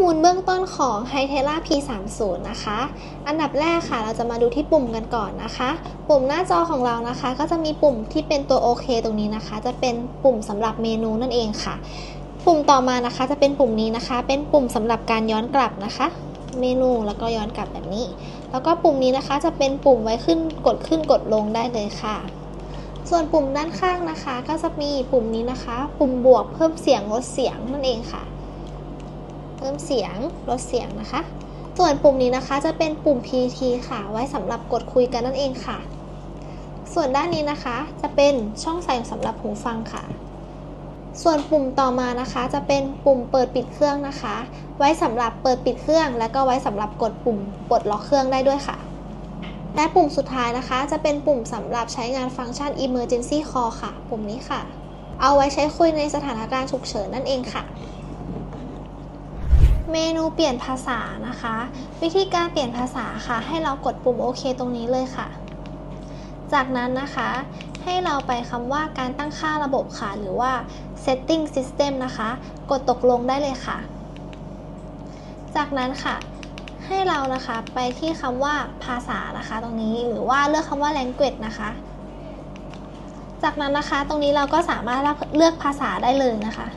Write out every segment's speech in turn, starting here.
มูลเบื้องต้นของ h i t e l a P30 นะคะ อันดับแรกค่ะ เราจะมาดูที่ปุ่มกันก่อนนะคะ ปุ่มหน้าจอของเรานะคะ ก็จะมีปุ่มที่เป็นตัวโอเคตรงนี้นะคะ จะเป็นปุ่มสำหรับเมนูนั่นเองค่ะ ปุ่มต่อมานะคะจะเป็นปุ่มนี้นะคะ เป็นปุ่มสำหรับการย้อนกลับนะคะ เมนูแล้วก็ย้อนกลับแบบนี้ แล้วก็ปุ่มนี้นะคะจะเป็นปุ่มไว้ขึ้นกดขึ้นกดลงได้เลยค่ะส่วนปุ่มด้านข้างนะคะ ก็จะมีปุ่มนี้นะคะ ปุ่มบวกเพิ่มเสียงลดเสียงนั่นเองค่ะ พิ่มเสียง ลดเสียงนะคะ ส่วนปุ่มนี้นะคะจะเป็นปุ่ม PT ค่ะ ไว้สำหรับกดคุยกันนั่นเองค่ะ ส่วนด้านนี้นะคะ จะเป็นช่องใส่สำหรับหูฟังค่ะ ส่วนปุ่มต่อมานะคะ จะเป็นปุ่มเปิดปิดเครื่องนะคะ ไว้สำหรับเปิดปิดเครื่อง แล้วก็ไว้สำหรับกดปุ่มปลดล็อกเครื่องได้ด้วยค่ะ และปุ่มสุดท้ายนะคะ จะเป็นปุ่มสำหรับใช้งานฟังก์ชัน Emergency Call ค่ะ ปุ่มนี้ค่ะ เอาไว้ใช้คุยในสถานการณ์ฉุกเฉินนั่นเองค่ะ เมนูเปลี่ยนภาษานะคะ วิธีการเปลี่ยนภาษาค่ะ ให้เรากดปุ่มโอเคตรงนี้เลยค่ะ จากนั้นนะคะ ให้เราไปคำว่าการตั้งค่าระบบค่ะ หรือว่า setting system นะคะ กดตกลงได้เลยค่ะ จากนั้นค่ะให้เรานะคะไปที่คำว่าภาษานะคะตรงนี้หรือว่าเลือกคำว่า language นะคะ จากนั้นนะคะตรงนี้เราก็สามารถเลือกภาษาได้เลยนะคะ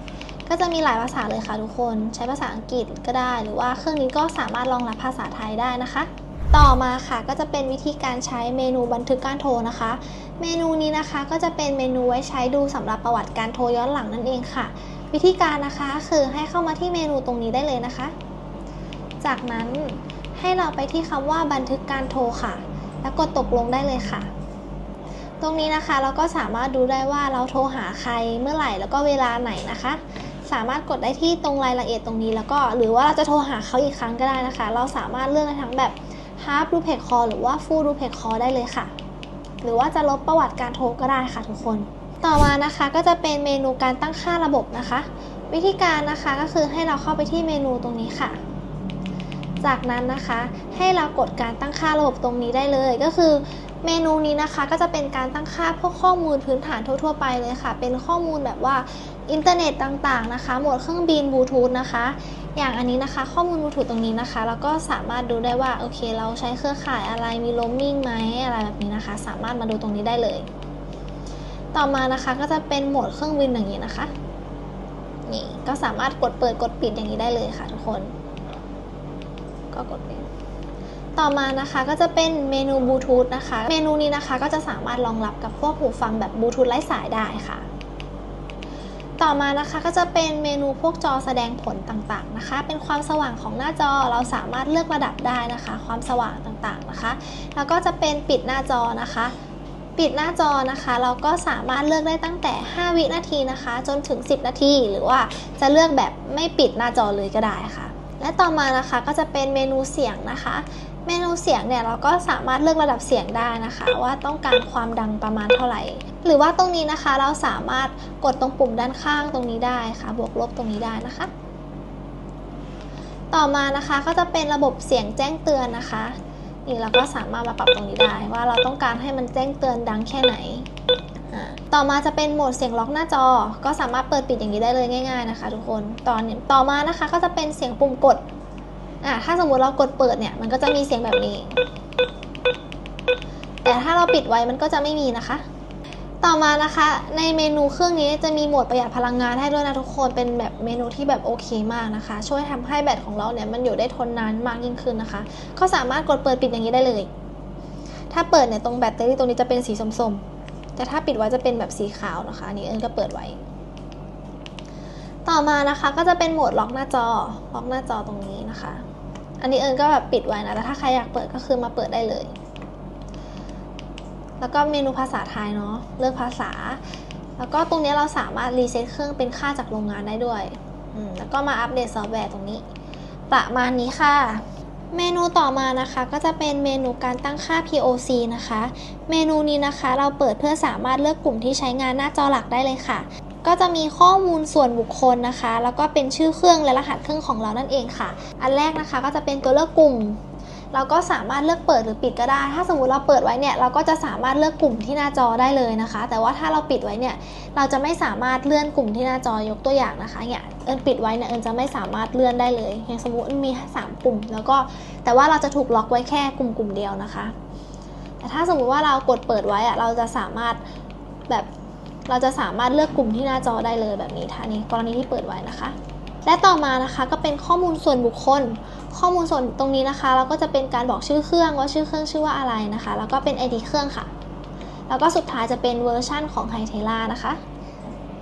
ก็จะมีหลายภาษาเลยค่ะทุกคน ใช้ภาษาอังกฤษก็ได้ หรือว่าเครื่องนี้ก็สามารถรองรับภาษาไทยได้นะคะ ต่อมาค่ะก็จะเป็นวิธีการใช้เมนูบันทึกการโทรนะคะ เมนูนี้นะคะก็จะเป็นเมนูไว้ใช้ดูสำหรับประวัติการโทรย้อนหลังนั่นเองค่ะ วิธีการนะคะคือให้เข้ามาที่เมนูตรงนี้ได้เลยนะคะ จากนั้นให้เราไปที่คำว่าบันทึกการโทรค่ะ แล้วกดตกลงได้เลยค่ะตรงนี้นะคะเราก็สามารถดูได้ว่าเราโทรหาใครเมื่อไหร่แล้วก็เวลาไหนนะคะ สามารถกดได้ที่ตรงรายละเอียดตรงนี้แล้วก็ หรือว่าเราจะโทรหาเขาอีกครั้งก็ได้นะคะ เราสามารถเลือกได้ทั้งแบบ half duplex call หรือว่า full duplex call ได้เลยค่ะ หรือว่าจะลบประวัติการโทรก็ได้ค่ะทุกคน ต่อมานะคะก็จะเป็นเมนูการตั้งค่าระบบนะคะ วิธีการนะคะก็คือให้เราเข้าไปที่เมนูตรงนี้ค่ะจากนั้นนะคะให้เรากดการตั้งค่าระบบตรงนี้ได้เลย ก็คือ เมนูนี้นะคะก็จะเป็นการตั้งค่าพวกข้อมูลพื้นฐานทั่ว ๆ ไปเลยค่ะ เป็นข้อมูลแบบว่าอินเทอร์เน็ตต่างๆนะคะโหมดเครื่องบินบลูทูธนะคะ อย่างอันนี้นะคะ ข้อมูลบลูทูธตรงนี้นะคะ แล้วก็สามารถดูได้ว่าโอเค เราใช้เครือข่ายอะไรมีโรมมิ่งไหมอะไรแบบนี้นะคะ สามารถมาดูตรงนี้ได้เลย ต่อมานะคะก็จะเป็นโหมดเครื่องบินอย่างนี้นะคะนี่ก็สามารถกดเปิดกดปิดอย่างนี้ได้เลยค่ะทุกคน ก็กดเปิด ต่อมานะคะก็จะเป็นเมนูบลูทูธนะคะ เมนูนี้นะคะก็จะสามารถรองรับกับพวกหูฟังแบบบลูทูธไร้สายได้ค่ะต่อมานะคะก็จะเป็นเมนูพวกจอแสดงผลต่างๆนะคะ เป็นความสว่างของหน้าจอเราสามารถเลือกระดับได้นะคะ ความสว่างต่างๆนะคะ แล้วก็จะเป็นปิดหน้าจอนะคะ ปิดหน้าจอนะคะ เราก็สามารถเลือกได้ตั้งแต่ 5 วินาทีนะคะ จนถึง 10 นาที หรือว่าจะเลือกแบบไม่ปิดหน้าจอเลยก็ได้ค่ะ และต่อมานะคะก็จะเป็นเมนูเสียงนะคะ เมนูเสียงเนี่ยเราก็สามารถเลือกระดับเสียงได้นะคะ ว่าต้องการความดังประมาณเท่าไหร่ หรือว่าตรงนี้นะคะเราสามารถกดตรงปุ่มด้านข้างตรงนี้ได้ค่ะ บวกลบตรงนี้ได้นะคะ ต่อมานะคะก็จะเป็นระบบเสียงแจ้งเตือนนะคะนี่เราก็สามารถมาปรับตรงนี้ได้ ว่าเราต้องการให้มันแจ้งเตือนดังแค่ไหน ต่อมาจะเป็นโหมดเสียงล็อกหน้าจอ ก็สามารถเปิดปิดอย่างนี้ได้เลยง่าย ๆนะคะ ทุกคน ตอนนี้ต่อมานะคะก็จะเป็นเสียงปุ่มกด อ่าถ้าสมมติเรากดเปิดเนี่ยมันก็จะมีเสียงแบบนี้ แต่ถ้าเราปิดไว้มันก็จะไม่มีนะคะ ต่อมานะคะ ในเมนูเครื่องนี้จะมีโหมดประหยัดพลังงานให้ด้วยนะทุกคนเป็นแบบเมนูที่แบบโอเคมากนะคะ ช่วยทำให้แบตของเราเนี่ยมันอยู่ได้ทนนานมากยิ่งขึ้นนะคะ ก็สามารถกดเปิดปิดอย่างนี้ได้เลย ถ้าเปิดเนี่ยตรงแบตเตอรี่ตรงนี้จะเป็นสีส้มๆแต่ถ้าปิดไว้จะเป็นแบบสีขาวนะคะนนี้เอิญก็เปิดไว้ต่อมานะคะก็จะเป็นโหมดล็อกหน้าจอ ล็อกหน้าจอตรงนี้นะคะ อันนี้เอิญก็แบบปิดไว้นะ แต่ถ้าใครอยากเปิดก็คือมาเปิดได้เลย แล้วก็เมนูภาษาไทยเนาะ เลือกภาษา แล้วก็ตรงนี้เราสามารถรีเซ็ตเครื่องเป็นค่าจากโรงงานได้ด้วย แล้วก็มาอัปเดตซอฟต์แวร์ตรงนี้ ประมาณนี้ค่ะเมนูต่อมานะคะก็จะเป็นเมนูการตั้งค่า POC นะคะ เมนูนี้นะคะ เราเปิดเพื่อสามารถเลือกกลุ่มที่ใช้งานหน้าจอหลักได้เลยค่ะ ก็จะมีข้อมูลส่วนบุคคลนะคะ แล้วก็เป็นชื่อเครื่องและรหัสเครื่องของเรานั่นเองค่ะ อันแรกนะคะก็จะเป็นตัวเลือกกลุ่ม เราก็สามารถเลือกเปิดหรือปิดก็ได้ ถ้าสมมติเราเปิดไว้เนี่ยเราก็จะสามารถเลือกกลุ่มที่หน้าจอได้เลยนะคะ แต่ว่าถ้าเราปิดไว้เนี่ยเราจะไม่สามารถเลื่อนกลุ่มที่หน้าจอยกตัวอย่างนะคะเนี่ยเอิญปิดไว้เนี่ยเอิญจะไม่สามารถเลื่อนได้เลยอย่างสมมติมี 3 กลุ่ม แล้วก็แต่ว่าเราจะถูกล็อกไว้แค่กลุ่มกลุ่มเดียวนะคะ แต่ถ้าสมมุติว่าเรากดเปิดไว้อะเราจะสามารถแบบ เราจะสามารถเลือกกลุ่มที่หน้าจอได้เลยแบบนี้ท่านี้กรณีที่เปิดไว้นะคะ และต่อมานะคะก็เป็นข้อมูลส่วนบุคคล ข้อมูลส่วนตรงนี้นะคะ เราก็จะเป็นการบอกชื่อเครื่องว่าชื่อเครื่องชื่อว่าอะไรนะคะ แล้วก็เป็น ID เครื่องค่ะ แล้วก็สุดท้ายจะเป็นเวอร์ชั่นของไฮเทล่านะคะ